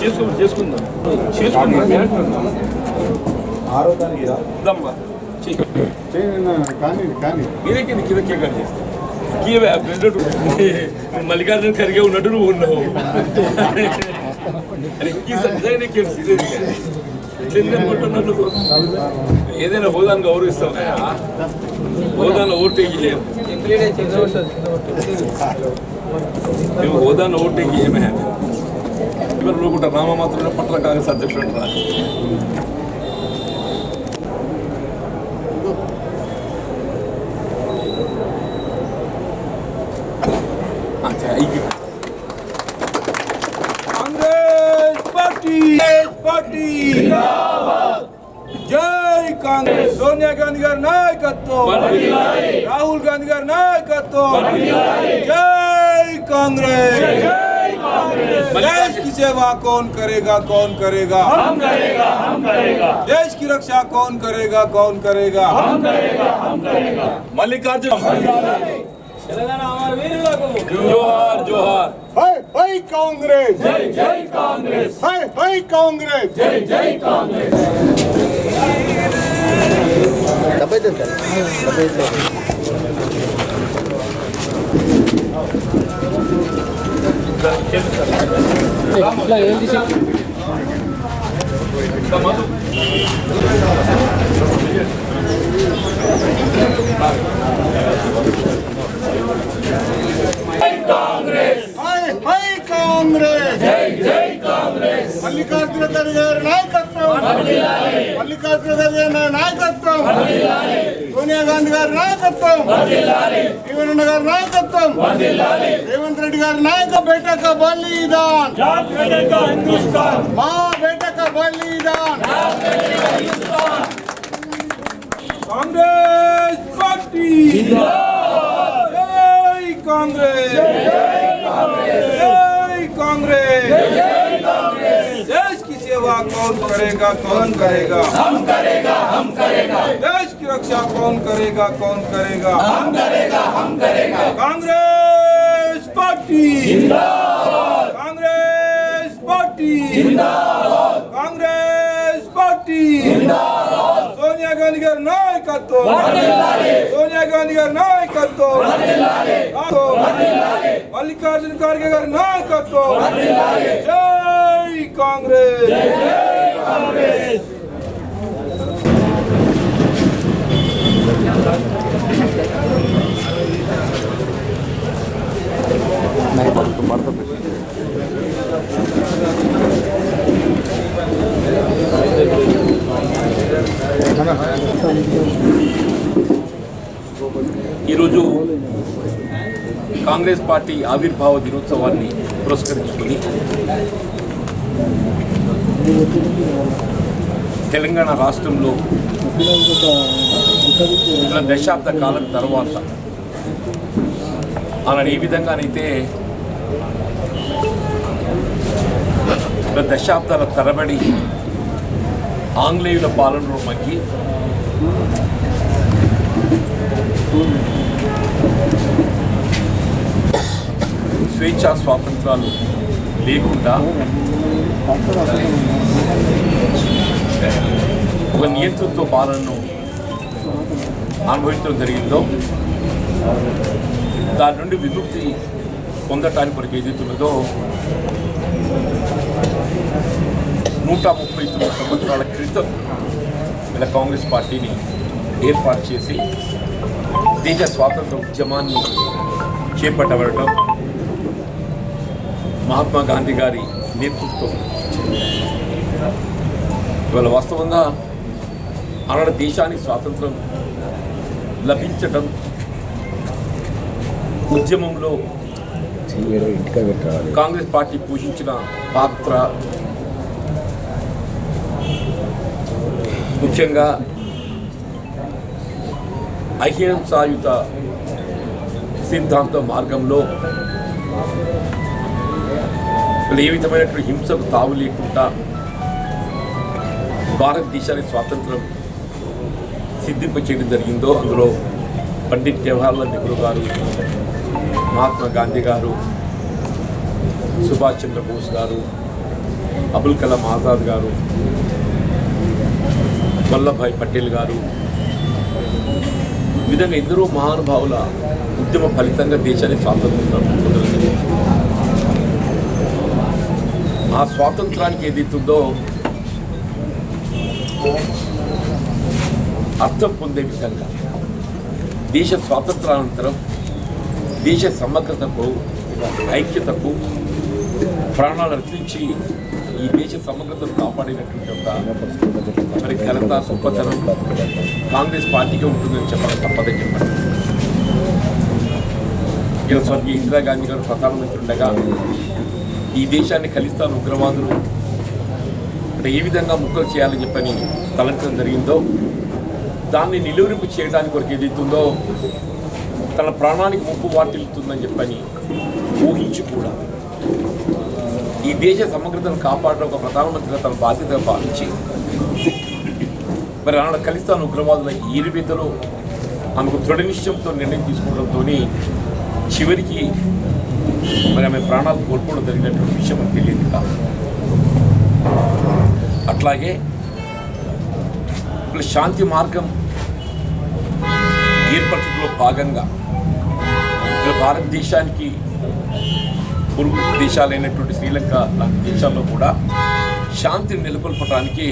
చేసుకుందాం చేసుకుందాం చేసుకుందాం ఆరో తారీఖు దమ్మా కానీ కానీ మీరే కింద కింద కేక్ కట్ మల్లికార్జున ఖర్గే ఉన్నట్టు నువ్వు ఉన్నావు ఏదైనా హోదాను గౌరవిస్తాం హోదాను ఓటేకి మేము హోదాను ఓటేకి ఏమే ఇవాళ లోకుంటా రామ మాత్రమే పట్ల కాంగ్రెస్ అధ్యక్షుడు पार्टी पार्टी जय कांग्रेस। सोनिया गांधी गार नायकत्व। राहुल गांधी गार नायकत्व। जय कांग्रेस। देश की सेवा कौन करेगा कौन करेगा? हम करेगा हम करेगा। देश की रक्षा कौन करेगा कौन करेगा? हम करेगा हम करेगा। मल्लिकार्जुन। जोहार जोहार। హై హై కాంగ్రెస్ జై జై కాంగ్రెస్ హై హై కాంగ్రెస్ జై జై హై करनाएगा बेटा का बलिदान। याद करेगा हिंदुस्तान। माँ बेटा का बलिदान। Congress party. जय कांग्रेस। जय कांग्रेस। देश की सेवा कौन करेगा कौन करेगा? हम करेगा हम करेगा। देश की रक्षा कौन करेगा कौन करेगा? हम करेगा हम करेगा। Congress party. Congress party. Congress party. Sonia Gandhi గారి నాయకత్వం. సోనియా గాంధీ గారి నాయకత్వం. మల్లికార్జున ఖార్గే గారి నాయకత్వం. జై కాంగ్రెస్. ఈరోజు కాంగ్రెస్ పార్టీ ఆవిర్భావ దినోత్సవాన్ని పురస్కరించుకుని తెలంగాణ రాష్ట్రంలో దశాబ్ద కాలం తర్వాత అలా ఏ విధంగానైతే దశాబ్దాల తరబడి ఆంగ్లేయుల పాలనలో మగ్గి స్వేచ్ఛా స్వాతంత్రాలు లేకుండా ఒక నియంతృత్వ పాలనను అనుభవించడం జరిగిందో దాని నుండి విముక్తి పొందటానికి కొరకు ఏదైతున్నదో నూట ముప్పై తొమ్మిది సంవత్సరాల క్రితం ఇలా కాంగ్రెస్ పార్టీని ఏర్పాటు చేసి దేశ స్వాతంత్ర ఉద్యమాన్ని చేపట్టబడటం మహాత్మా గాంధీ గారి నేతృత్వం. ఇవాళ వాస్తవంగా ఆనాడు దేశానికి స్వాతంత్రం లభించటం ఉద్యమంలో కాంగ్రెస్ పార్టీ పోషించిన పాత్ర ముఖ్యంగా అహింసాయుత సిద్ధాంత మార్గంలో ఏ విధమైనటువంటి హింసకు తావు లేకుండా భారతదేశానికి స్వాతంత్రం సిద్ధింప చేయడం జరిగిందో అందులో పండిత్ జవహర్లాల్ నెహ్రూ గారు మహాత్మా గాంధీ గారు సుభాష్ చంద్రబోస్ గారు అబుల్ కలాం ఆజాద్ గారు వల్లభాయ్ పటేల్ గారు. ఈ విధంగా ఎందరో మహానుభావుల ఉద్యమ ఫలితంగా దేశాన్ని స్వాతంత్రం ఆ స్వాతంత్రానికి ఏదైతుందో అర్థం పొందే విధంగా దేశ స్వాతంత్రానంతరం దేశ సమగ్రతకు ఐక్యతకు ప్రాణాలు అర్పించి ఈ దేశ సమగ్రతను కాపాడినటువంటి ఒక మరి ఘనత గొప్పతనం కాంగ్రెస్ పార్టీకే ఉంటుందని చెప్పడం తప్పదని చెప్పండి ఇలా స్వర్గీయ ఇందిరాగాంధీ గారు ప్రధానమంత్రి ఉండగా ఈ దేశాన్ని ఖలిస్తాన్ ఉగ్రవాదులు అంటే ఏ విధంగా ముక్కలు చేయాలని చెప్పని తలంచడం జరిగిందో దాన్ని నిలువరింపు చేయడానికి కొరకు ఏదైతుందో తన ప్రాణానికి ముప్పు వాటిల్లుతుందని చెప్పని ఊహించి కూడా ఈ దేశ సమగ్రతను కాపాడడం ఒక ప్రధానమంత్రిగా తన బాధ్యతగా భావించి మరి ఆనాడు ఖలిస్తాన్ ఉగ్రవాదుల ఈరిబీతలో ఆమెకు దృఢ నిశ్చయంతో నిర్ణయం తీసుకోవడంతో చివరికి మరి ఆమె ప్రాణాలు కోల్పోవడం జరిగినటువంటి విషయం మనకు తెలియదు కాదు అట్లాగే ఇప్పుడు శాంతి మార్గం ఏర్పరచడంలో భాగంగా భారతదేశానికి పొరుగు దేశాలైనటువంటి శ్రీలంక లాంటి దేశాల్లో కూడా శాంతిని నెలకొల్పడానికి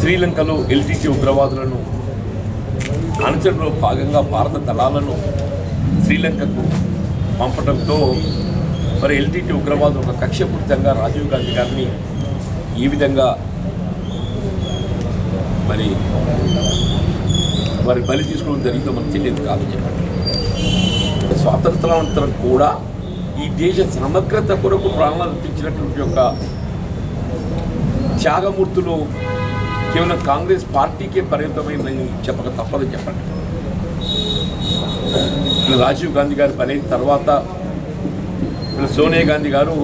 శ్రీలంకలో ఎల్టీసీ ఉగ్రవాదులను అణచడంలో భాగంగా భారత దళాలను శ్రీలంకకు పంపడంతో మరి ఎల్టీటీ ఉగ్రవాదులు ఒక కక్షపూరితంగా రాజీవ్ గాంధీ గారిని ఈ విధంగా మరి వారి బలి తీసుకోవడం జరిగిందో మనకు తెలియదు కాదు. చెప్పండి స్వాతంత్రానంతరం కూడా ఈ దేశ సమగ్రత కొరకు ప్రాణాలు అర్పించినటువంటి యొక్క త్యాగమూర్తులు కేవలం కాంగ్రెస్ పార్టీకే పరిమితమైందని చెప్పక తప్పదని చెప్పండి. రాజీవ్ గాంధీ గారు పనైన తర్వాత సోనియా గాంధీ గారు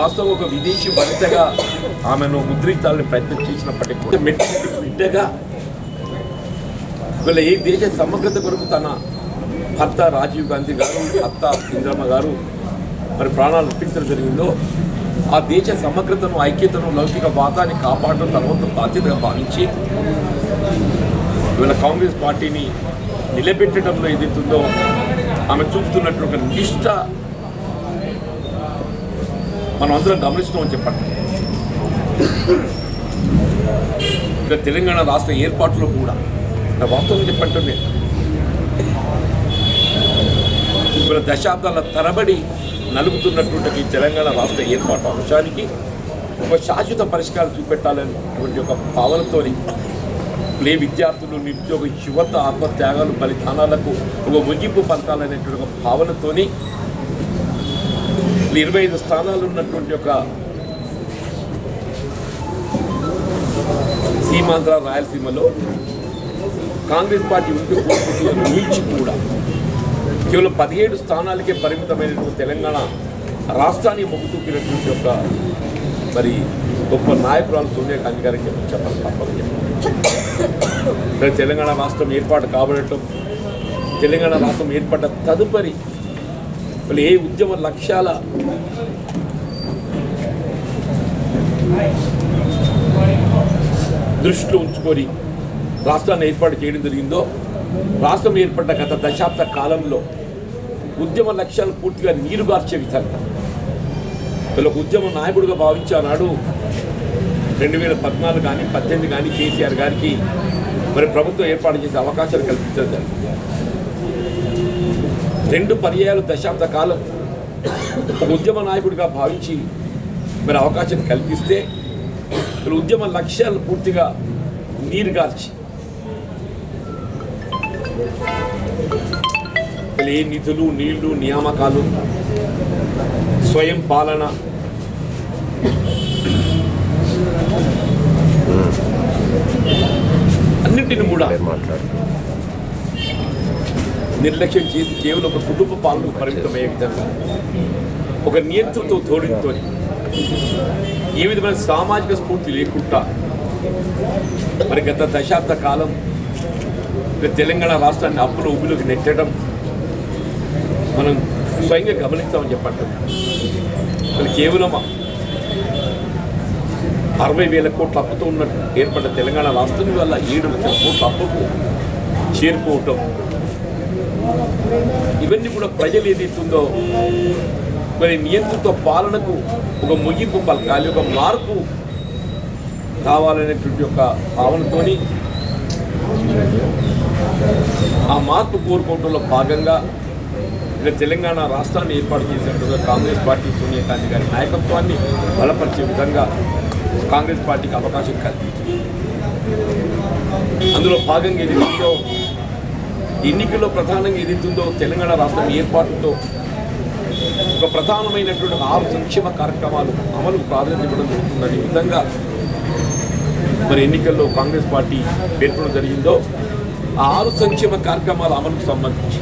వాస్తవం ఒక విదేశీ వనితగా ఆమెను ముద్రించాలని ప్రయత్నం చేసినప్పటికీ కూడా మెట్టి బిడ్డగా వీళ్ళ ఈ దేశ సమగ్రత కొరకు తన భర్త రాజీవ్ గాంధీ గారు భర్త ఇంద్రమ్మ గారు మరి ప్రాణాలు అర్పించడం జరిగిందో ఆ దేశ సమగ్రతను ఐక్యతను లౌకిక వాతాన్ని కాపాడడం తన వంతు బాధ్యతగా భావించి ఇవాళ కాంగ్రెస్ పార్టీని నిలబెట్టడంలో ఏదైతుందో ఆమె చూపుతున్నట్టు ఒక నిష్ట మనం అందరం గమనిస్తామని చెప్పండి. ఇక్కడ తెలంగాణ రాష్ట్ర ఏర్పాటులో కూడా నా వాస్తవం చెప్పంటుంది. ఇప్పుడు దశాబ్దాల తరబడి నలుగుతున్నటువంటి ఈ తెలంగాణ రాష్ట్ర ఏర్పాటు అంశానికి ఒక శాశ్వత పరిష్కారం చూపెట్టాలనేటువంటి ఒక భావనతోని ప్లే విద్యార్థులు నిరుద్యోగ యువత ఆత్మత్యాగాలు బలిదానాలకు ఒక ముగింపు పలకాలనేటువంటి ఒక భావనతోని ఇరవై ఐదు స్థానాలు ఉన్నటువంటి ఒక సీమాంధ్ర రాయలసీమలో కాంగ్రెస్ పార్టీ ఉంటే కోరుకుంటుందని ఊహించి కూడా. కేవలం పదిహేడు స్థానాలకే పరిమితమైనటువంటి తెలంగాణ రాష్ట్రాన్ని మొగ్గుతూపినటువంటి ఒక మరి గొప్ప నాయకురాలు సోనియా గాంధీ గారికి చెప్పి చెప్పాలి తప్పదు. తెలంగాణ రాష్ట్రం ఏర్పాటు కాబడటం తెలంగాణ రాష్ట్రం ఏర్పడ్డ తదుపరి మళ్ళీ ఏ ఉద్యమ లక్ష్యాల దృష్టిలో ఉంచుకొని రాష్ట్రాన్ని ఏర్పాటు చేయడం జరిగిందో రాష్ట్రం ఏర్పడ్డ గత దశాబ్ద కాలంలో ఉద్యమ లక్ష్యాలు పూర్తిగా నీరుగార్చే విధంగా. వీళ్ళు ఒక ఉద్యమ నాయకుడిగా భావించానాడు రెండు వేల పద్నాలుగు కానీ పద్దెనిమిది కానీ కేసీఆర్ గారికి మరి ప్రభుత్వం ఏర్పాటు చేసే అవకాశాలు కల్పించడం జరిగింది. రెండు పర్యాయాలు దశాబ్ద కాలం ఒక ఉద్యమ నాయకుడిగా భావించి మరి అవకాశం కల్పిస్తే ఉద్యమ లక్ష్యాలు పూర్తిగా నీరుగార్చి గార్చి ఏ నిధులు నీళ్ళు నియామకాలు స్వయం పాలన. అన్నింటిని కూడా నిర్లక్ష్యం చేసి కేవలం ఒక కుటుంబ పాలనకు పరిమితమయ్యే విధంగా ఒక నియంత్రణతో ధోరణితో ఏ విధమైన సామాజిక స్ఫూర్తి లేకుండా మరి గత దశాబ్ద కాలం తెలంగాణ రాష్ట్రాన్ని అప్పుల ఊబిలోకి నెట్టడం మనం స్వయంగా గమనిస్తామని చెప్పండి మరి కేవలం అరవై వేల కోట్ల అప్పుతో ఉన్నట్టు ఏర్పడ్డ తెలంగాణ రాష్ట్రం వల్ల ఏడు లక్షల కోట్ల అప్పుకు చేరుకోవటం. ఇవన్నీ కూడా ప్రజలు ఏదైతుందో మరి నియంత్రిత పాలనకు ఒక ముగింపు పలకాలి ఒక మార్పు కావాలనేటువంటి ఒక భావనతోని ఆ మార్పు కోరుకోవడంలో భాగంగా ఇక తెలంగాణ రాష్ట్రాన్ని ఏర్పాటు చేసినట్టుగా కాంగ్రెస్ పార్టీ సోనియా గాంధీ గారి నాయకత్వాన్ని బలపరిచే విధంగా కాంగ్రెస్ పార్టీకి అవకాశం కల్పించింది. అందులో భాగంగా ఏదైతుందో ఎన్నికల్లో ప్రధానంగా ఏదైతుందో తెలంగాణ రాష్ట్రం ఏర్పాటుతో ఒక ప్రధానమైనటువంటి ఆరు సంక్షేమ కార్యక్రమాలు అమలు ప్రాధాన్యత ఇవ్వడం జరుగుతుందనే విధంగా మరి ఎన్నికల్లో కాంగ్రెస్ పార్టీ పేర్కొనడం జరిగిందో ఆరు సంక్షేమ కార్యక్రమాల అమలుకు సంబంధించి.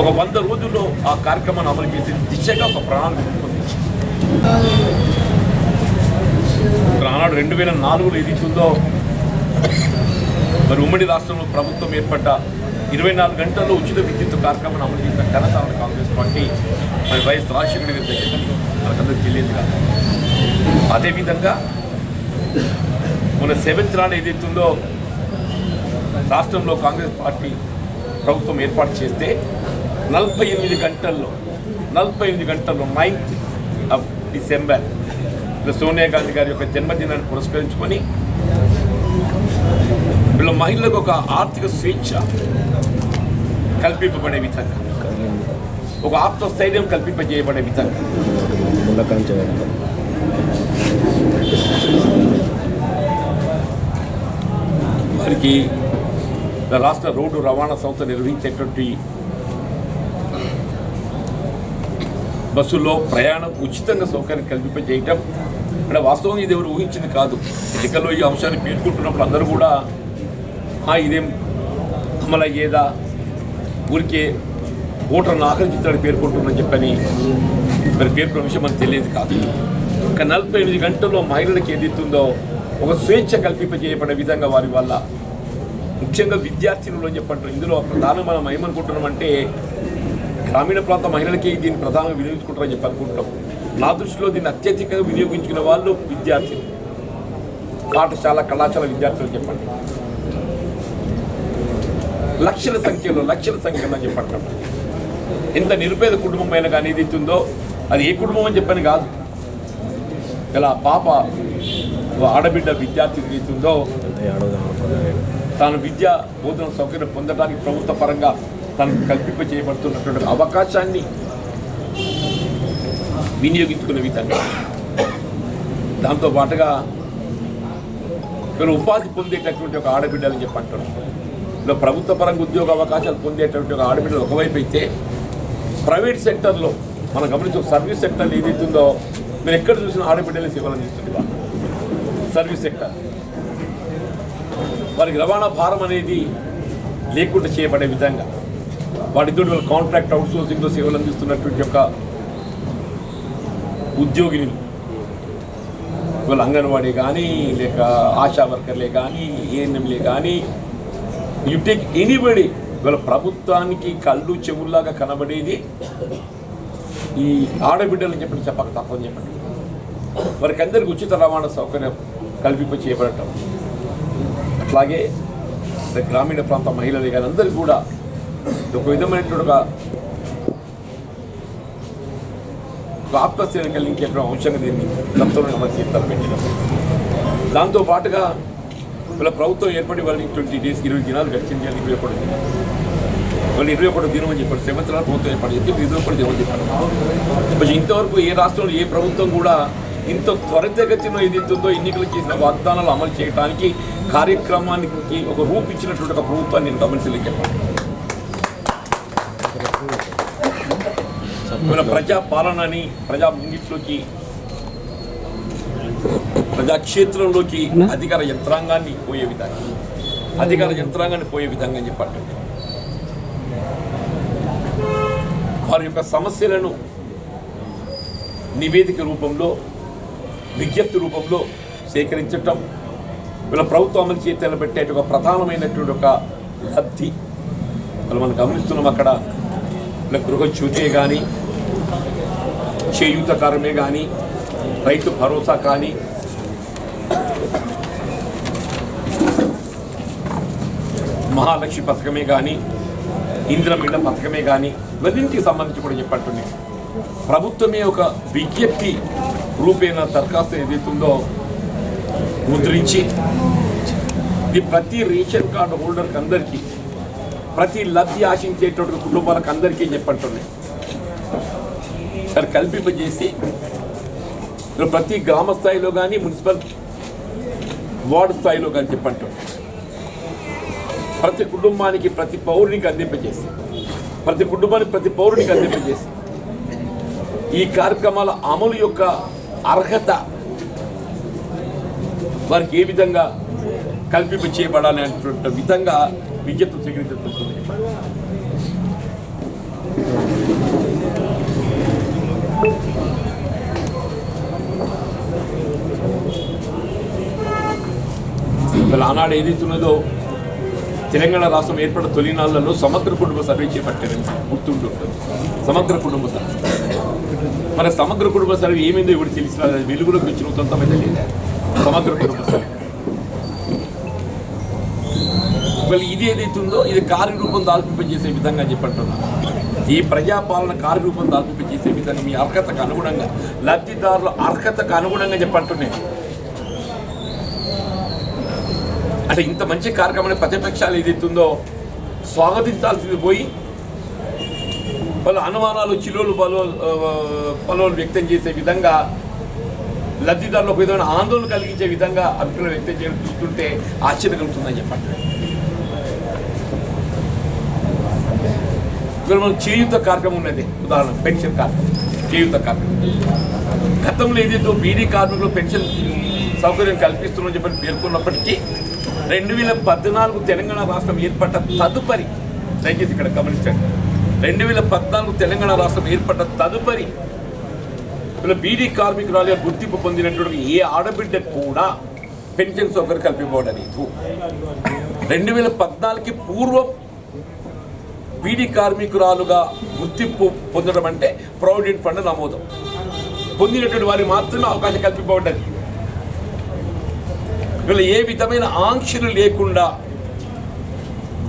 ఒక వంద రోజుల్లో ఆ కార్యక్రమాన్ని అమలు చేసే దిశగా ఒక ప్రణాళిక రూపొందించింది. ఆనాడు రెండు వేల నాలుగులో ఏదైతుందో మరి ఉమ్మడి రాష్ట్రంలో ప్రభుత్వం ఏర్పడ్డ ఇరవై నాలుగు గంటల్లో ఉచిత విద్యుత్ కార్యక్రమాన్ని అమలు చేసిన ఘనత కాంగ్రెస్ పార్టీ మరి వైఎస్ రాజశేఖర్ గారి దగ్గర మనకందరికి తెలియదు కాదు. అదేవిధంగా మన సెవెంత్ నాడు ఏదైతుందో రాష్ట్రంలో కాంగ్రెస్ పార్టీ ప్రభుత్వం ఏర్పాటు చేస్తే నలభై ఎనిమిది గంటల్లో నలభై ఎనిమిది గంటల్లో ninth of December Sonia Gandhi గారి యొక్క జన్మదినాన్ని పురస్కరించుకొని వీళ్ళ మహిళలకు ఒక ఆర్థిక స్వేచ్ఛ కల్పింపబడే విధంగా ఒక ఆత్మస్థైర్యం కల్పింపజేయబడే విధంగా. వారికి రాష్ట్ర రోడ్డు రవాణా సంస్థ నిర్వహించేటువంటి బస్సుల్లో ప్రయాణం ఉచితంగా సౌకర్యం కల్పింపజేయటం. ఇక్కడ వాస్తవం ఇది ఎవరు ఊహించింది కాదు. ఎన్నికల్లో ఈ అంశాన్ని పేర్కొంటున్నప్పుడు అందరూ కూడా ఇదేం అమలయ్యేదా? ఊరికే ఓటర్ను ఆకర్షించడానికి పేర్కొంటుందని చెప్పని మరి పేర్కొన్న విషయం మనకు తెలియదు కాదు. ఒక నలభై ఎనిమిది గంటల్లో మహిళలకు ఏదైతుందో ఒక స్వేచ్ఛ కల్పింపజేయబడే విధంగా వారి వల్ల ముఖ్యంగా విద్యార్థినులు అని చెప్పంటారు. ఇందులో ప్రధానం మనం ఏమనుకుంటున్నామంటే గ్రామీణ ప్రాంత మహిళలకి దీన్ని ప్రధానంగా వినియోగించుకుంటారని చెప్పి అనుకుంటున్నాం. నా దృష్టిలో దీన్ని అత్యధికంగా వినియోగించుకున్న వాళ్ళు విద్యార్థులు. పాఠశాల కళాశాల విద్యార్థులు చెప్పండి. లక్షల సంఖ్యలో లక్షల సంఖ్యలో అని ఎంత నిరుపేద కుటుంబం అయినా కానీ ఇది ఇస్తుందో అది ఏ కుటుంబం అని చెప్పని కాదు. ఇలా పాప ఆడబిడ్డ విద్యార్థి ఇస్తుందో తాను విద్య బోధన సౌకర్యం పొందడానికి ప్రభుత్వ పరంగా తనకు కల్పింప చేయబడుతున్నటువంటి అవకాశాన్ని వినియోగించుకునే విధంగా దాంతో పాటుగా వీళ్ళు ఉపాధి పొందేటటువంటి ఒక ఆడబిడ్డలని చెప్పి అంటారు ఇలా ప్రభుత్వ పరంగా ఉద్యోగ అవకాశాలు పొందేటటువంటి ఒక ఆడబిడ్డలు ఒకవైపు అయితే ప్రైవేట్ సెక్టర్లో మనం గమనించే సర్వీస్ సెక్టర్ ఏదైతుందో మీరు ఎక్కడ చూసిన ఆడబిడ్డలే సేవలు అందిస్తుంది సర్వీస్ సెక్టర్. వారికి రవాణా భారం అనేది లేకుండా చేయబడే విధంగా వాటితో వాళ్ళ కాంట్రాక్ట్ అవుట్సోర్సింగ్లో సేవలు అందిస్తున్నటువంటి యొక్క ఉద్యోగిని వీళ్ళు అంగన్వాడీ కానీ లేక ఆశా వర్కర్లే కానీ ఏఎన్ఎంలే కానీ యు టేక్ ఎనీబడి ఇవాళ ప్రభుత్వానికి కళ్ళు చెవుల్లాగా కనబడేది ఈ ఆడబిడ్డలు చెప్పండి చెప్పక తప్పని చెప్పండి. వారికి అందరికి ఉచిత రవాణా సౌకర్యం కల్పింప చేయబడటం. అట్లాగే గ్రామీణ ప్రాంత మహిళలు కానీ అందరూ కూడా ఒక విధమైనటువంటి ఒక ఒక ఆత్మస్థైర్యం కలిగించేటువంటి అంశంగా దీన్ని సంతోషంగా అమలు చేస్తారు పెట్టినాం. దాంతో పాటుగా ప్రభుత్వం ఏర్పడి వాళ్ళకి ట్వంటీ డేస్ ఇరవై దినాలు గడిచింది అని ఇరవై ఒకటి వాళ్ళు ఇరవై ఒకటి దినం అని చెప్పారు. సెవెంత్ నాడు ప్రభుత్వం ఏర్పాటు చేస్తే ఇరవై ఒకటి దినం చెప్పారు. కొంచెం ఇంతవరకు ఏ రాష్ట్రంలో ఏ ప్రభుత్వం కూడా ఇంత త్వరితగతిలో ఏదైతుందో ఎన్నికలు చేసిన వాగ్దానాలు అమలు చేయడానికి కార్యక్రమానికి ఒక రూపిచ్చినటువంటి ఒక ప్రభుత్వాన్ని నేను గమనించలేక చెప్పాను మన ప్రజా పాలనని ప్రజా ముంగిట్లోకి ప్రజాక్షేత్రంలోకి అధికార యంత్రాంగాన్ని పోయే విధంగా అధికార యంత్రాంగాన్ని పోయే విధంగా చెప్పట్టు వారి యొక్క సమస్యలను నివేదిక రూపంలో విజ్ఞప్తి రూపంలో సేకరించటం వీళ్ళ ప్రభుత్వం అమలు చేతి పెట్టే ఒక ప్రధానమైనటువంటి ఒక లబ్ధి. వాళ్ళు మనం గమనిస్తున్నాం అక్కడ. వీళ్ళ గృహచ్యూతే కానీ చేయూత కారమే కానీ రైతు భరోసా కానీ. మహాలక్ష్మి పథకమే కానీ ఇంద్రమిళ్ళ పథకమే కానీ ఇవన్నింటికి సంబంధించి కూడా చెప్పట్టున్నాయి ప్రభుత్వమే ఒక విజ్ఞప్తి రూపేణ దరఖాస్తు ఏదైతుందో ముద్రించి. ఇది ప్రతి రేషన్ కార్డు హోల్డర్కి అందరికీ ప్రతి లబ్ధి ఆశించేటువంటి కుటుంబాలకు అందరికీ చెప్పంటున్నాయి? ఇక్కడ కల్పింపజేసి ప్రతి గ్రామ స్థాయిలో కానీ మున్సిపల్ వార్డు స్థాయిలో కానీ చెప్పంటున్నాయి ప్రతి కుటుంబానికి ప్రతి పౌరునికి అందింపజేసి ప్రతి కుటుంబానికి ప్రతి పౌరునికి అందింపజేసి ఈ కార్యక్రమాల అమలు యొక్క అర్హత వారికి ఏ విధంగా కల్పింప చేయబడాలి అనేటువంటి విధంగా విజ్ఞప్తి స్వీకరించబడుతుంది ఇవాళ ఆనాడు ఏదైతున్నదో తెలంగాణ రాష్ట్రం ఏర్పడిన తొలినాళ్ళలో సమగ్ర కుటుంబ సర్వే చేపట్టారు గుర్తుండి సమగ్ర కుటుంబ సర్వే మరి సమగ్ర కుటుంబ సర్వే ఏమైందో ఇప్పుడు తెలిసిన వెలుగులోకి వచ్చిన ఉదంతమైతే లేదా? సమగ్ర కుటుంబ సర్వే మళ్ళీ ఇది ఏదైతుందో ఇది కార్యరూపం దాల్పింపజేసే విధంగా చెప్పంటున్నాను ఈ ప్రజాపాలన కార్యరూపం దాల్పింపజేసే విధంగా మీ అర్హతకు అనుగుణంగా లబ్ధిదారుల అర్హతకు అనుగుణంగా చెప్పంటున్నాను అంటే ఇంత మంచి కార్యక్రమాన్ని ప్రతిపక్షాలు ఏదైతుందో స్వాగతించాల్సింది పోయి వాళ్ళ అనుమానాలు చిలువలు పలు పలువులు వ్యక్తం చేసే విధంగా లబ్ధిదారులకు ఏదైనా ఆందోళన కలిగించే విధంగా అభిప్రాయం వ్యక్తం చేయడం చూస్తుంటే ఆశ్చర్యం కలుగుతుందని చెప్పండి ఇక్కడ మనం చేయుత కార్యక్రమం ఉన్నది. ఉదాహరణ పెన్షన్ కార్యక్రమం. చేయుత కార్యక్రమం. గతంలో ఏదైతే బీడీ కార్మికులు పెన్షన్ సౌకర్యం కల్పిస్తున్నామని చెప్పి పేర్కొన్నప్పటికీ రెండు వేల పద్నాలుగు తెలంగాణ రాష్ట్రం ఏర్పడ్డ తదుపరి దయచేసి ఇక్కడ గమనించండి. రెండు వేల పద్నాలుగు తెలంగాణ రాష్ట్రం ఏర్పడ్డ తదుపరి ఇలా బీడీ కార్మికురాలుగా గుర్తింపు పొందినటువంటి ఏ ఆడబిడ్డ కూడా పెన్షన్ సౌకర్యం కల్పించబడలేదు రెండు వేల పద్నాలుగుకి పూర్వం బీడీ కార్మికురాలుగా గుర్తింపు పొందడం అంటే ప్రావిడెంట్ ఫండ్ నమోదు. పొందినటువంటి వారికి మాత్రమే అవకాశం కల్పింపబడ్డది. వీళ్ళు ఏ విధమైన ఆంక్షలు లేకుండా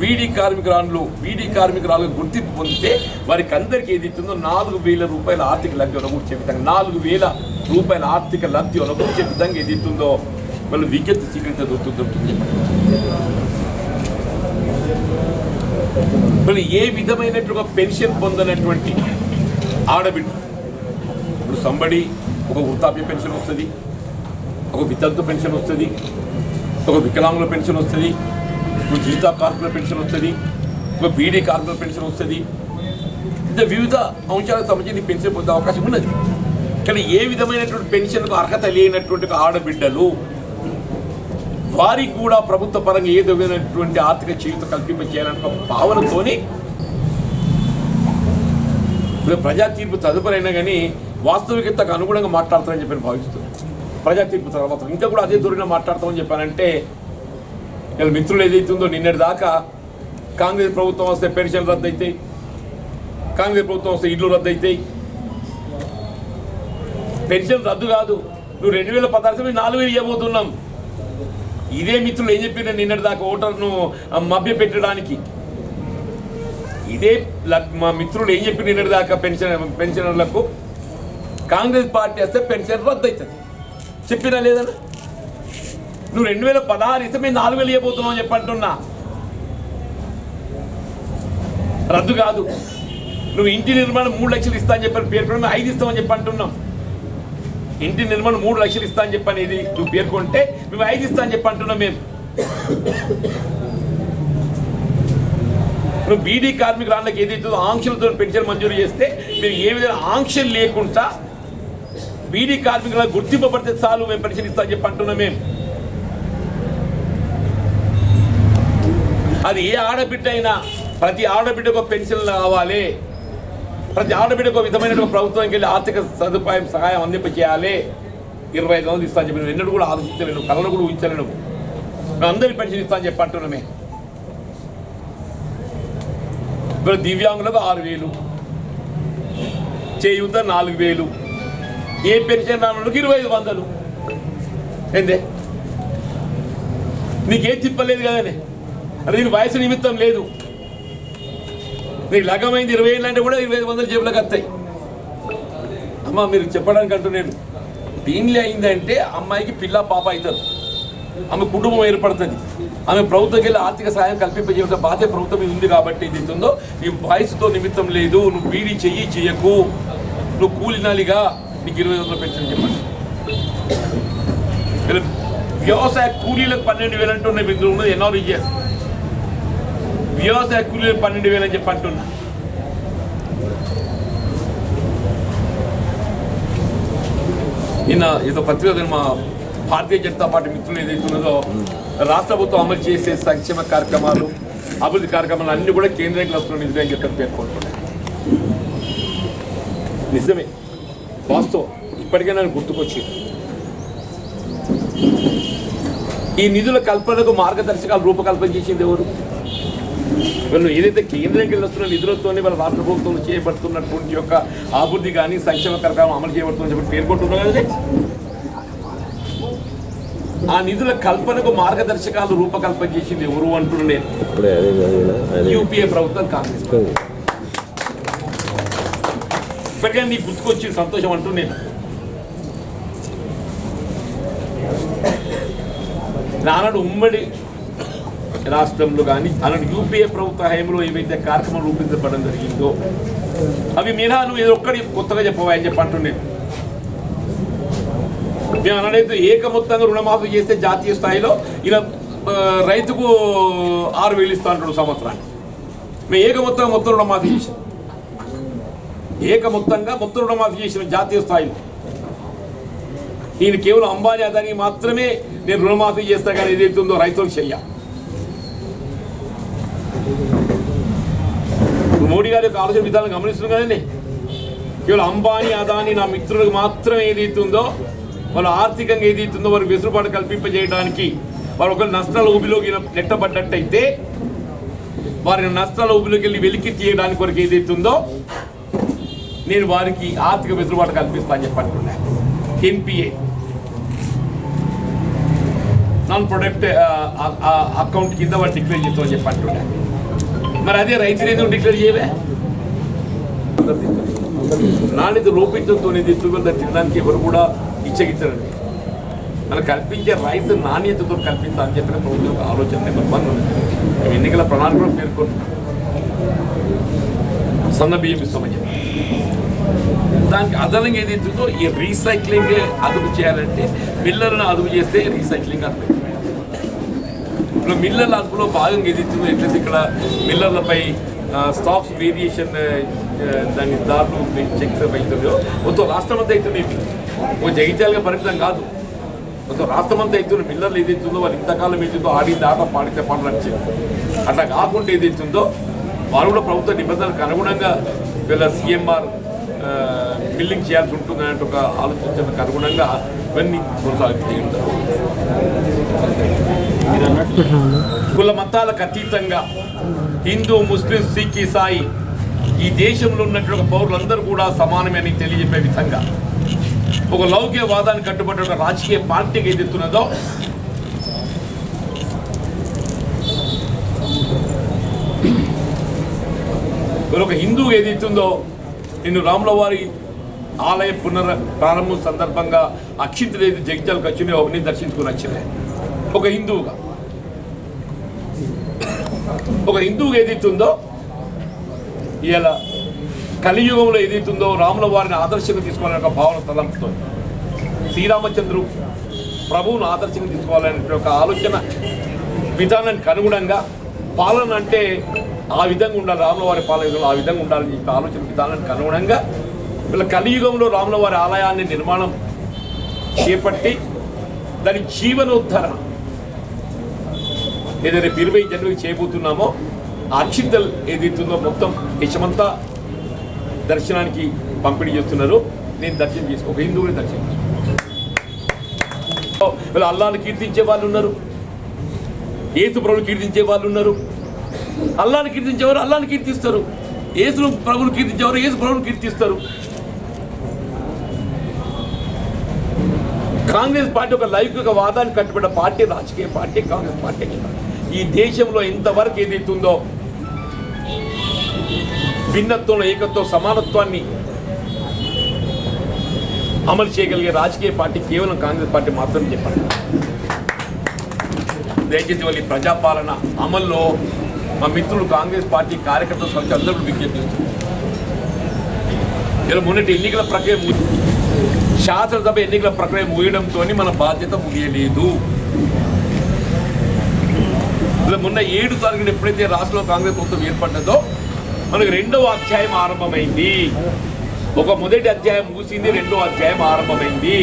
బీడీ కార్మికురాలు బీడీ కార్మికురాలు గుర్తింపు పొందితే వారికి అందరికీ ఏది ఇస్తుందో నాలుగు వేల రూపాయల ఆర్థిక లబ్ధి ఒనగూర్చే విధంగా నాలుగు వేల రూపాయల ఆర్థిక లబ్ధి ఒనగూర్చే విధంగా ఏది ఇస్తుందో వాళ్ళు విజ్ఞప్తి స్వీకరించ దొరుకుతుంది మరి ఏ విధమైనటువంటి పెన్షన్ పొందనటువంటి ఆడబిడ్డ ఇప్పుడు సంబడి ఒక వృద్ధాప్య పెన్షన్ వస్తుంది ఒక వితంతు పెన్షన్ వస్తుంది ఒక వికలాంగుల పెన్షన్ వస్తుంది ఇప్పుడు జీతా కార్మికుల పెన్షన్ వస్తుంది ఒక బీడీ కార్మికుల పెన్షన్ వస్తుంది. ఇంకా వివిధ అంశాలకు సంబంధించి పెన్షన్ పొందే అవకాశం ఉన్నది. కానీ ఏ విధమైనటువంటి పెన్షన్కు అర్హత లేనటువంటి ఆడబిడ్డలు వారికి కూడా ప్రభుత్వ పరంగా ఏ విధమైనటువంటి ఆర్థిక చేయుత కల్పింప చేయాలనే ఒక భావనతోని ఇప్పుడు ప్రజా తీర్పు తదుపరైనా కానీ వాస్తవికతకు అనుగుణంగా మాట్లాడతారని చెప్పి భావిస్తున్నాను ప్రజా తీర్పు తర్వాత ఇంకా కూడా అదే దూరంగా మాట్లాడతామని చెప్పానంటే ఇలా మిత్రులు ఏదైతుందో నిన్నటి దాకా కాంగ్రెస్ ప్రభుత్వం వస్తే పెన్షన్ రద్దు అవుతాయి కాంగ్రెస్ ప్రభుత్వం వస్తే ఇళ్ళు రద్దు అవుతాయి పెన్షన్ రద్దు కాదు నువ్వు రెండు వేల పదహారు నాలుగు వేలు ఇవ్వబోతున్నాం. ఇదే మిత్రులు ఏం చెప్పిన నిన్నటి దాకా ఓటర్ను మభ్య పెట్టడానికి ఇదే మా మిత్రులు ఏం చెప్పి నిన్నటి దాకా పెన్షన్ పెన్షనర్లకు? కాంగ్రెస్ పార్టీ వస్తే పెన్షన్ రద్దు అవుతుంది చెప్పినా లేదన్నా నువ్వు రెండు వేల పదహారు ఇస్తే మేము నాలుగు వేలు ఇవ్వబోతున్నావు అని చెప్పంటున్నా రద్దు కాదు. నువ్వు ఇంటి నిర్మాణం మూడు లక్షలు ఇస్తా అని చెప్పని పేర్కొని ఐదు ఇస్తామని చెప్పి అంటున్నాం. ఇంటి నిర్మాణం మూడు లక్షలు ఇస్తా అని చెప్పని ఇది నువ్వు పేర్కొంటే మేము ఐదు ఇస్తా అని చెప్పి అంటున్నాం మేము. నువ్వు బీడీ కార్మికురాళ్ళకి ఏదైతే ఆంక్షలతో పెన్షన్ మంజూరు చేస్తే మీరు ఏ విధంగా ఆంక్షలు లేకుండా బీడీ కార్మికుల గుర్తింపబడితే చాలు మేము పెన్షన్ ఇస్తా అని చెప్పి అంటున్నాం మేము. అది ఏ ఆడబిడ్డ అయినా ప్రతి ఆడబిడ్డకు పెన్షన్ కావాలి ప్రతి ఆడబిడ్డకు విధమైన ప్రభుత్వానికి వెళ్ళి ఆర్థిక సదుపాయం సహాయం అందింప చేయాలి ఇరవై ఐదు వందలు ఇస్తాను చెప్పి ఎన్నడూ కూడా ఆలోచించలేను కళలు కూడా ఊహించలేను. మేము అందరి పెన్షన్ ఇస్తాను చెప్పి అంటున్నామే. ఇప్పుడు దివ్యాంగులకు ఆరు వేలు చేయూత నాలుగు వేలు ఏ పెన్షన్ రానులకు ఇరవై ఐదు వందలు. ఏందే? నీకేం తిప్పలేదు కదనే? అది నీకు వయసు నిమిత్తం లేదు. నీకు లగమైంది ఇరవై ఏళ్ళు అంటే కూడా ఇరవై ఐదు వందలు జేబులకు వస్తాయి. అమ్మ మీరు చెప్పడానికి అంటూ నేను దీనిలో అయిందంటే అమ్మాయికి పిల్ల పాప అవుతారు ఆమె కుటుంబం ఏర్పడుతుంది. ఆమె ప్రభుత్వంకి వెళ్ళి ఆర్థిక సహాయం కల్పింపజేయడం బాధ్యత ప్రభుత్వం మీద ఉంది కాబట్టి ఇది ఉందో నీ వయసుతో నిమిత్తం లేదు నువ్వు బీడీ చెయ్యి చెయ్యకు. నువ్వు కూలినాలిగా నీకు ఇరవై వందలు పెన్షన్ చెప్పండి. వ్యవసాయ కూలీలకు పన్నెండు వేలు అంటున్నాయి ఇందులో ఉన్నది ఎన్ఆర్ఈజిఎస్ వ్యవసాయ కూలీలు పన్నెండు వేలు అని చెప్పి అంటున్నా. నిన్న ఏదో పత్రిక మా భారతీయ జనతా పార్టీ మిత్రులు ఏదైతే ఉన్నదో రాష్ట్ర ప్రభుత్వం అమలు చేసే సంక్షేమ కార్యక్రమాలు అభివృద్ధి కార్యక్రమాలు అన్ని కూడా కేంద్రానికి వస్తున్న నిజమే అని చెప్పి పేర్కొంటున్నాయి నిజమే. వాస్తవం. ఇప్పటికే నన్ను గుర్తుకొచ్చింది. ఈ నిధుల కల్పనకు మార్గదర్శకాలు రూపకల్పన చేసింది ఎవరు? వీళ్ళు ఏదైతే కేంద్రానికి వస్తున్న నిధులతోనే వాళ్ళ రాష్ట్ర ప్రభుత్వం చేయబడుతున్నటువంటి యొక్క అభివృద్ధి కానీ సంక్షేమ కార్యక్రమం అమలు చేయబడుతుందని చెప్పి పేర్కొంటున్నారు కదండి. ఆ నిధుల కల్పనకు మార్గదర్శకాలు రూపకల్పన చేసింది ఎవరు అంటున్నా నేను. అదే యూపీఏ ప్రభుత్వం కాంగ్రెస్ ఇప్పటికే నీకు గుర్తుకొచ్చి సంతోషం అంటూ నేను. నానాడు ఉమ్మడి రాష్ట్రంలో కానీ అలాంటి యూపీఏ ప్రభుత్వ హయాంలో ఏవైతే కార్యక్రమం రూపించబడడం జరిగిందో అవి మినహా నువ్వు ఏదో ఒక్కడి కొత్తగా చెప్పవా అని చెప్పి మేము అనడైతే ఏక మొత్తంగా రుణమాఫీ చేస్తే జాతీయ స్థాయిలో ఇలా రైతుకు ఆరు వేలు ఇస్తా అంటాడు సంవత్సరానికి. మేము ఏక మొత్తంగా మొత్తం రుణమాఫీ చేసాం ఏక మొత్తంగా మొత్తం రుణమాఫీ చేసిన జాతీయ స్థాయిలో. నేను కేవలం అంబానీ అదానికి మాత్రమే నేను రుణమాఫీ చేస్తా కానీ ఏదైతే ఉందో రైతులకు చెయ్య. మోడీ గారి యొక్క ఆలోచన విధానం గమనిస్తున్నాం కదండి? కేవలం అంబానీ అదాని నా మిత్రులకు మాత్రమే ఏదైతే ఉందో వాళ్ళు ఆర్థికంగా ఏదైతే ఉందో వారికి వెసులుబాటు కల్పింపజేయడానికి వారు ఒకరు నష్టాల ఊబిలోకి నెట్టబడ్డట్టయితే వారిని నష్టాల ఊబిలోకి వెళ్ళి వెలికి తీయడానికి వరకు ఏదైతే ఉందో నేను వారికి ఆర్థిక వెసులుబాటు కల్పిస్తా అని చెప్పి అనుకున్నా. నాన్ ప్రొడక్ట్ అకౌంట్ కింద వాడు డిక్లేర్ చేస్తామని చెప్పి మరి అదే రైతులు ఎందుకు డిక్లేర్ చేయలే నాణ్యత లోపించడంతో తిరుగుతుందా తినడానికి ఎవరు కూడా ఇచ్చగించారండి. మనకు కల్పించే రైస్ నాణ్యతతో కల్పించాలని చెప్పిన ప్రభుత్వం ఆలోచన నెంబర్ వన్ మేము ఎన్నికల ప్రణాళికలో పేర్కొంటున్నాం సన్న బియ్యం ఇస్తామని చెప్పి. దానికి అదనంగా ఏదైతుందో ఈ రీసైక్లింగ్ అదుపు చేయాలంటే పిల్లలను అదుపు చేస్తే రీసైక్లింగ్ అదుపు ఇప్పుడు మిల్లర్ల అదుపులో భాగంగా ఏదైతుందో ఎట్లయితే ఇక్కడ మిల్లర్లపై స్టాక్స్ వేరియేషన్ దాని దారులు చెక్ అవుతుందో మొత్తం రాష్ట్రం అంతా అవుతుంది ఓ జగిత్యాలుగా పరిమితం కాదు. మొత్తం రాష్ట్రం అంతా అవుతుంది మిల్లర్లు ఏదైతుందో వాళ్ళు ఇంతకాలం ఏదైతుందో ఆడి ఆట పాడితే పాటలు అని చెప్పి. అట్లా కాకుండా ఏదైతుందో వారు కూడా ప్రభుత్వ నిబంధనలకు అనుగుణంగా వీళ్ళ సీఎంఆర్ బిల్లింగ్ చేయాల్సి ఉంటుంది అనే ఒక ఆలోచించడానికి అనుగుణంగా ఇవన్నీ కొనసాగుతూ ఉంటారు కుల మతాలకు అతీతంగా హిందూ ముస్లిం సిక్ ఇసాయి ఈ దేశంలో ఉన్నటువంటి పౌరులందరూ కూడా సమానమే అని తెలియజెప్పే విధంగా ఒక లౌక్యవాదాన్ని కట్టుబడి ఒక రాజకీయ పార్టీకి ఎదుగుతున్నదో మరి ఒక హిందూ ఏదైతుందో నిన్ను రాముల వారి ఆలయ పునర్ ప్రారంభం సందర్భంగా అక్షింతలు ఏది జగిత్యాలకు వచ్చినాయో అవన్నీ దర్శించుకుని వచ్చినాయి ఒక హిందువుగా? ఒక హిందువుగా ఏదైతుందో ఇలా కలియుగంలో ఏదైతుందో రాముల వారిని ఆదర్శంగా తీసుకోవాలనే ఒక భావన తలంపుతోంది. శ్రీరామచంద్రు ప్రభువును ఆదర్శంగా తీసుకోవాలనే ఒక ఆలోచన విధానానికి అనుగుణంగా పాలన అంటే ఆ విధంగా ఉండాలి రాముల వారి పాలన విధంగా ఆ విధంగా ఉండాలని చెప్పి ఆలోచన విధానానికి అనుగుణంగా వీళ్ళ కలియుగంలో రాముల వారి ఆలయాన్ని నిర్మాణం చేపట్టి దాని జీవనోద్ధరణ ఏదైతే రేపు ఇరవై జనవరి చేయబోతున్నామో ఆ అక్షింతలు ఏదైతుందో మొత్తం దేశమంతా దర్శనానికి పంపిణీ చేస్తున్నారు. నేను దర్శనం చేసుకో ఒక హిందువుని దర్శనం చేసుకున్నాను. వీళ్ళు అల్లాను కీర్తించే వాళ్ళు ఉన్నారు ఏసు ప్రభుని కీర్తించే వాళ్ళు ఉన్నారు అల్లాను కీర్తించేవారు అల్లాని కీర్తిస్తారు. ఏసును ప్రభుని కీర్తించేవారు ఏసు ప్రభుని కీర్తిస్తారు. కాంగ్రెస్ పార్టీ ఒక లౌకిక వాదాన్ని కట్టుబడ్డ పార్టీ రాజకీయ పార్టీ కాంగ్రెస్ పార్టీ. ఈ దేశంలో ఇంతవరకు ఏదైతుందో భిన్నత్వంలో ఏకత్వం సమానత్వాన్ని అమలు చేయగలిగే రాజకీయ పార్టీ కేవలం కాంగ్రెస్ పార్టీ మాత్రమే చెప్పారు దయచేసి వాళ్ళ ప్రజాపాలన అమల్లో మా మిత్రులు కాంగ్రెస్ పార్టీ కార్యకర్తలు సంఖ్య అందరూ విజ్ఞప్తి ఇలా మొన్నటి ఎన్నికల ప్రక్రియ ము- శాసనసభ ఎన్నికల ప్రక్రియ ముగియడంతో మన బాధ్యత ముగియలేదు. మొన్న ఏడు తారీఖున ఎప్పుడైతే రాష్ట్రంలో కాంగ్రెస్ ప్రభుత్వం ఏర్పడ్డదో మనకు రెండవ అధ్యాయం ఆరంభమైంది. ఒక మొదటి అధ్యాయం ముగిసింది రెండో అధ్యాయం ఆరంభమైంది.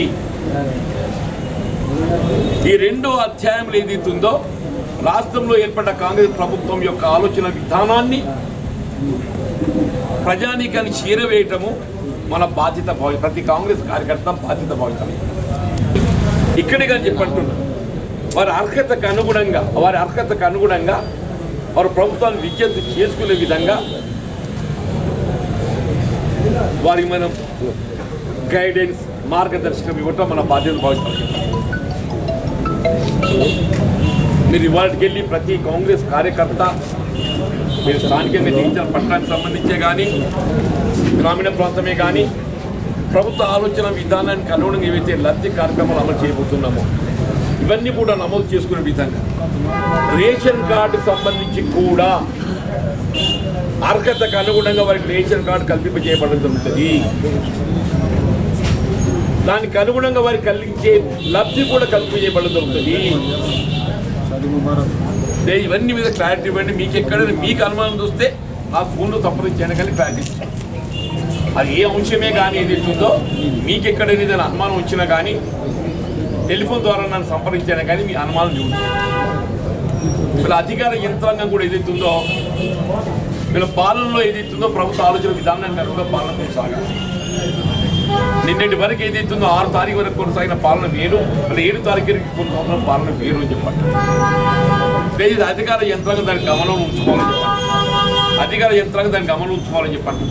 ఈ రెండో అధ్యాయంలో ఏదైతుందో రాష్ట్రంలో ఏర్పడ్డ కాంగ్రెస్ ప్రభుత్వం యొక్క ఆలోచన విధానాన్ని ప్రజానీకాన్ని చేరవేయటము మన బాధ్యత భావి ప్రతి కాంగ్రెస్ కార్యకర్త బాధ్యత భావితం ఇక్కడే కానీ చెప్పంటున్నాను వారి అర్హతకు అనుగుణంగా వారి అర్హతకు అనుగుణంగా వారు ప్రభుత్వాన్ని విజ్ఞప్తి చేసుకునే విధంగా వారికి మనం గైడెన్స్ మార్గదర్శకం ఇవ్వటం మన బాధ్యత భావిస్తాం మీరు ఇవాళకి వెళ్ళి ప్రతి కాంగ్రెస్ కార్యకర్త మీరు స్థానికంగా జీవించిన పట్టణానికి సంబంధించే కానీ గ్రామీణ ప్రాంతమే కానీ ప్రభుత్వ ఆలోచన విధానానికి అనుగుణంగా ఏవైతే లబ్ధి కార్యక్రమాలు అమలు చేయబోతున్నామో ఇవన్నీ కూడా నమోదు చేసుకునే విధంగా రేషన్ కార్డు సంబంధించి కూడా అర్హతకు అనుగుణంగా వారికి రేషన్ కార్డు కల్పింపజేయబడుతుంటుంది దానికి అనుగుణంగా వారికి కలిగించే లబ్ధి కూడా కల్పించబడుతుంటుంది దే ఇవన్నీ మీద క్లారిటీ ఇవ్వండి. మీకు ఎక్కడైనా మీకు అనుమానం చూస్తే ఆ ఫోన్లో సంప్రదించండి కానీ క్లారిటీ అది ఏ అంశమే కానీ ఏది ఏదైతుందో మీకు ఎక్కడైనా ఏదైనా అనుమానం వచ్చినా కానీ టెలిఫోన్ ద్వారా నన్ను సంప్రదించాను కానీ మీ అనుమానం చూడండి వీళ్ళ అధికార యంత్రాంగం కూడా ఏదైతుందో వీళ్ళ పాలనలో ఏదైతుందో ప్రభుత్వ ఆలోచన విధానాన్ని అనుగుణంగా పాలన కొనసాగాలి నిన్నటి వరకు ఏదైతుందో ఆరు తారీఖు వరకు కొనసాగిన పాలన వేరు మళ్ళీ ఏడు తారీఖు వరకు కొనసాగిన పాలన వేరు అని చెప్పండి. అధికార యంత్రాంగం దాని గమనం ఉంచుకోవాలని చెప్పండి. అధికార యంత్రాంగం దాని గమనం ఉంచుకోవాలని చెప్పండి.